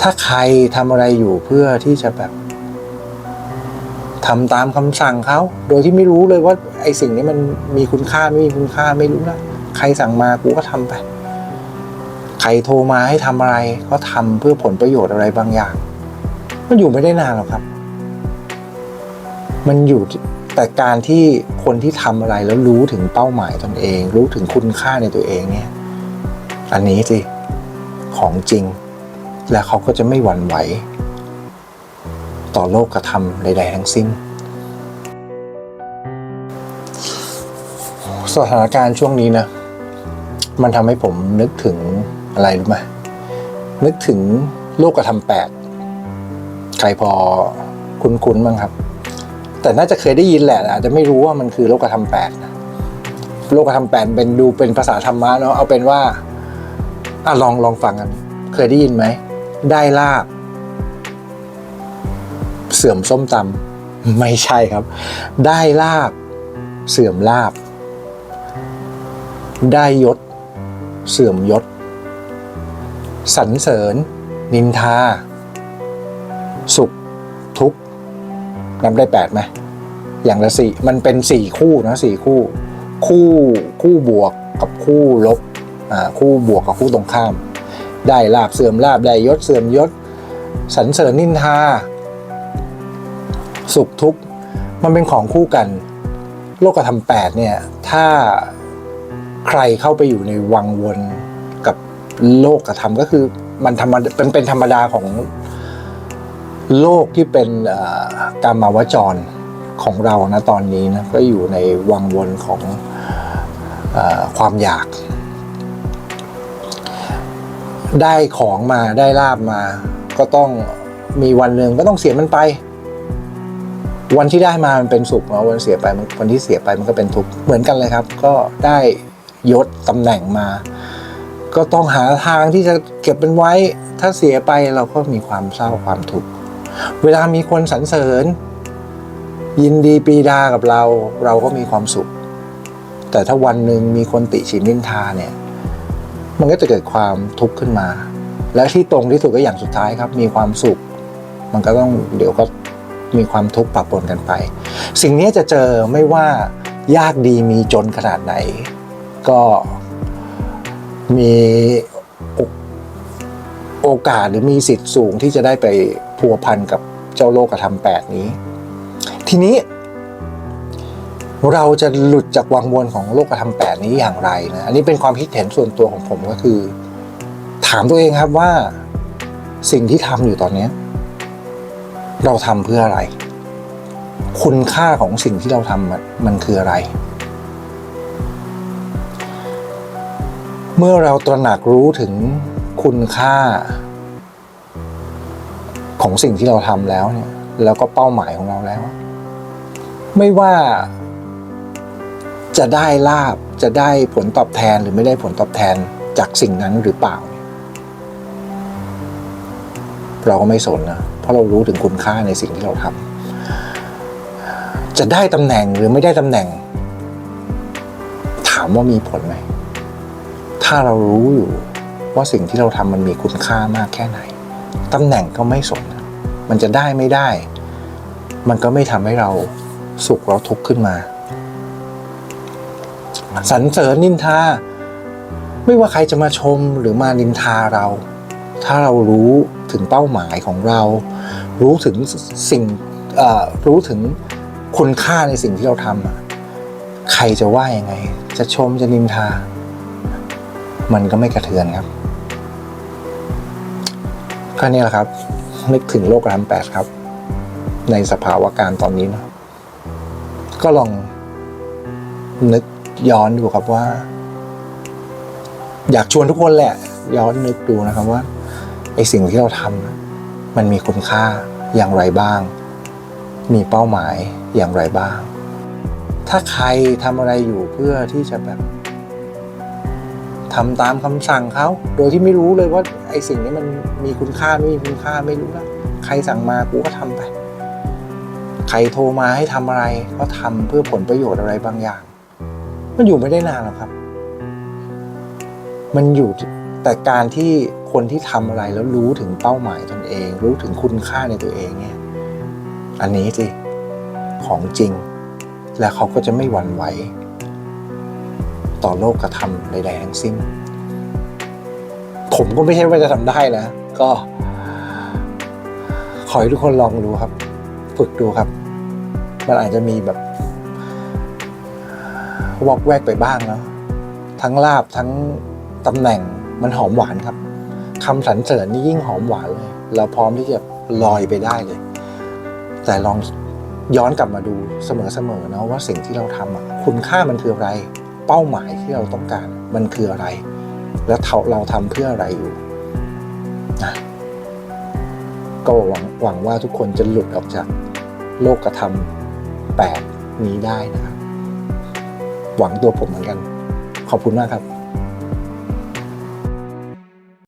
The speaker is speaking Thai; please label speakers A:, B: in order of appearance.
A: ถ้าใครทำอะไรอยู่เพื่อที่จะแบบทำตามคำสั่งเขา โดยที่ไม่รู้เลยว่าไอ้สิ่งนี้มันมีคุณค่าไม่มีคุณค่าไม่รู้นะใครสั่งมากูก็ทำไป ใครโทรมาให้ทำอะไร ก็ทำเพื่อผลประโยชน์อะไรบางอย่าง มันอยู่ไม่ได้นานหรอกครับ มันอยู่แต่การที่คนที่ทำอะไรแล้วรู้ถึงเป้าหมายตนเอง รู้ถึงคุณค่าในตัวเองเนี่ย อันนี้สิของจริง และเขาก็จะไม่หวั่นไหว ต่อโลกกระทำใด ๆ ทั้งสิ้น สถานการณ์ช่วงนี้นะ มันทำให้ผมนึกถึงอะไรรู้ไหมนึกถึงโลกกระทำแปดใครพอคุ้นๆบ้างครับ แต่น่าจะเคยได้ยินแหละอาจจะไม่รู้ว่ามันคือโลกธรรมแปดนะโลกธรรมแปดเป็นดูเป็นภาษาธรรมะเนาะเอาเป็นว่าอะลองลองฟังกัน เคยได้ยินไหม ได้ลาบ เสื่อมส้มตำไม่ใช่ครับ ได้ลาบ เสื่อมลาบ ได้ยศ เสื่อมยศสรรเสริญ นินทา สุข ทุกข์นับได้แปดไหมอย่างละสี่มันเป็นสี่คู่นะสี่คู่ คู่คู่บวกกับคู่ลบอ่าคู่บวกกับคู่ตรงข้าม ได้ลาบเสื่อมลาบได้ยศเสื่อมยศสรรเสริญนินทา สุขทุกข์มันเป็นของคู่กัน โลกธรรมแปดเนี่ย ถ้าใครเข้าไปอยู่ในวังวนกับโลกธรรมก็คือมันธรรมดาเป็นเป็นธรรมดาของโลกที่เป็นเอ่อกามาวจรของเรานะตอนนี้นะก็อยู่ในวังวนของอความอยาก ได้ของมาได้ลาบมา ก็ต้องมีวันหนึ่งก็ต้องเสียมันไป วันที่ได้มามันเป็นสุขเนาะวันเสียไปมันวันที่เสียไปมันก็เป็นทุกข์เหมือนกันเลยครับ ก็ได้ยศตำแหน่งมา ก็ต้องหาทางที่จะเก็บมันไว้ ถ้าเสียไปเราก็มีความเศร้าความทุกข์เวลามีคนสรรเสริญ ยินดีปีดากับเรา เราก็มีความสุข แต่ถ้าวันหนึ่งมีคนติฉินนินทาเนี่ย มันก็จะเกิดความทุกข์ขึ้นมา และที่ตรงที่สุดก็อย่างสุดท้ายครับ มีความสุข มันก็ต้องเดี๋ยวก็มีความทุกข์ปะปนกันไป สิ่งนี้จะเจอไม่ว่ายากดีมีจนขนาดไหน ก็มีโอกาสหรือมีสิทธิ์สูงที่จะได้ไปพัวพันกับเจ้าโลกธรรมแปดนี้ ทีนี้ เราจะหลุดจากวังวนของโลกธรรมแปดนี้อย่างไรนะอันนี้เป็นความคิดเห็นส่วนตัวของผมก็คือ ถามตัวเองครับว่าสิ่งที่ทำอยู่ตอนเนี้เราทำเพื่ออะไร คุณค่าของสิ่งที่เราทำมันคืออะไร เมื่อเราตระหนักรู้ถึงคุณค่า ของสิ่งที่เราทำแล้วเนี่ยแล้วก็เป้าหมายของเราแล้ว ไม่ว่า จะได้ลาบจะได้ผลตอบแทนหรือไม่ได้ผลตอบแทนจากสิ่งนั้นหรือเปล่า เราก็ไม่สนนะเพราะเรารู้ถึงคุณค่าในสิ่งที่เราทำจะได้ตำแหน่งหรือไม่ได้ตำแหน่ง ถามว่ามีผลไหมถ้าเรารู้อยู่ว่าสิ่งที่เราทำมันมีคุณค่ามากแค่ไหนตำแหน่งก็ไม่สน มันจะได้ไม่ได้ มันก็ไม่ทำให้เราสุขเราทุกข์ขึ้นมา สรรเสริญนินทา ไม่ว่าใครจะมาชมหรือมานินทาเรา ถ้าเรารู้ถึงเป้าหมายของเรา รู้ถึงสิ่งรู้ถึงคุณค่าในสิ่งที่เราทำใครจะว่ายังไง จะชมจะนินทา มันก็ไม่กระเทือนครับก็นี่แหละครับนึกถึงโลกรามแปดครับ ในสภาวะการตอนนี้เนอะก็ลองนึก ย้อนดูครับว่า อยากชวนทุกคนแหละ ย้อนนึกดูนะครับว่าไอสิ่งที่เราทำมันมีคุณค่าอย่างไรบ้าง มีเป้าหมายอย่างไรบ้าง ถ้าใครทำอะไรอยู่เพื่อที่จะแบบทำตามคำสั่งเขาโดยที่ไม่รู้เลยว่าไอสิ่งนี้มันมีคุณค่าไม่มีคุณค่าไม่รู้นะใครสั่งมากูก็ทำไป ใครโทรมาให้ทำอะไรก็ทำเพื่อผลประโยชน์อะไรบางอย่าง มันอยู่ไม่ได้นานหรอกครับ มันอยู่แต่การที่คนที่ทำอะไรแล้วรู้ถึงเป้าหมายตนเอง รู้ถึงคุณค่าในตัวเองเนี่ย อันนี้สิของจริง และเขาก็จะไม่หวั่นไหว ต่อโลกกระทำใดๆทั้งสิ้น ผมก็ไม่ใช่ว่าจะทำได้นะ ก็ ขอให้ทุกคนลองดูครับ ฝึกดูครับ มันอาจจะมีแบบ วอกแวกไปบ้างนะทั้งลาบทั้งตำแหน่งมันหอมหวานครับคำสรรเสริญนี่ยิ่งหอมหวานเลย เราพร้อมที่จะลอยไปได้เลย แต่ลองย้อนกลับมาดูเสมอๆนะว่าสิ่งที่เราทำคุณค่ามันคืออะไร เป้าหมายที่เราต้องการมันคืออะไร แล้วเราเราทำเพื่ออะไรอยู่นะก็หวังหวังว่าทุกคนจะหลุดออกจากโลกกระทำแปดนี้ได้นะครับ หวังตัวผมเหมือนกัน ขอบคุณมากครับ